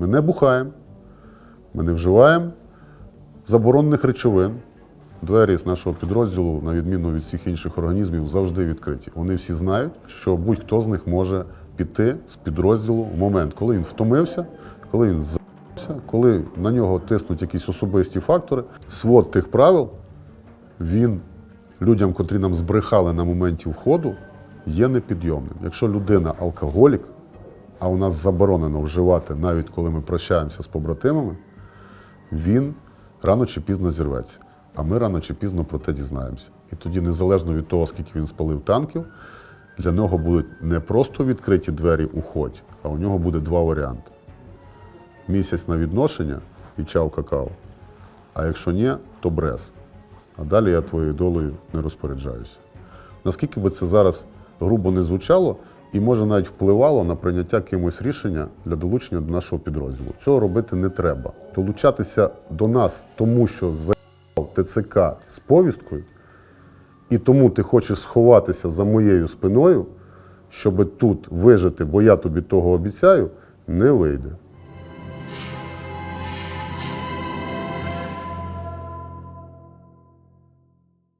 Ми не бухаємо, ми не вживаємо заборонених речовин. Двері з нашого підрозділу, на відміну від всіх інших організмів, завжди відкриті. Вони всі знають, що будь-хто з них може піти з підрозділу в момент, коли він втомився, коли він з***ся, коли на нього тиснуть якісь особисті фактори. Свод тих правил він людям, котрі нам збрехали на моменті входу, є непідйомним. Якщо людина алкоголік, а у нас заборонено вживати навіть коли ми прощаємося з побратимами, він рано чи пізно зірветься. А ми рано чи пізно про те дізнаємося. І тоді, незалежно від того, скільки він спалив танків, для нього будуть не просто відкриті двері уходь, а у нього буде два варіанти: місяць на відношення і чав какао. А якщо ні, то брез. А далі я твоєю долею не розпоряджаюся. Наскільки би це зараз грубо не звучало, і може навіть впливало на прийняття кимось рішення для долучення до нашого підрозділу. Цього робити не треба. Долучатися до нас, тому що заїхав ТЦК з повісткою, і тому ти хочеш сховатися за моєю спиною, щоб тут вижити, бо я тобі того обіцяю, не вийде.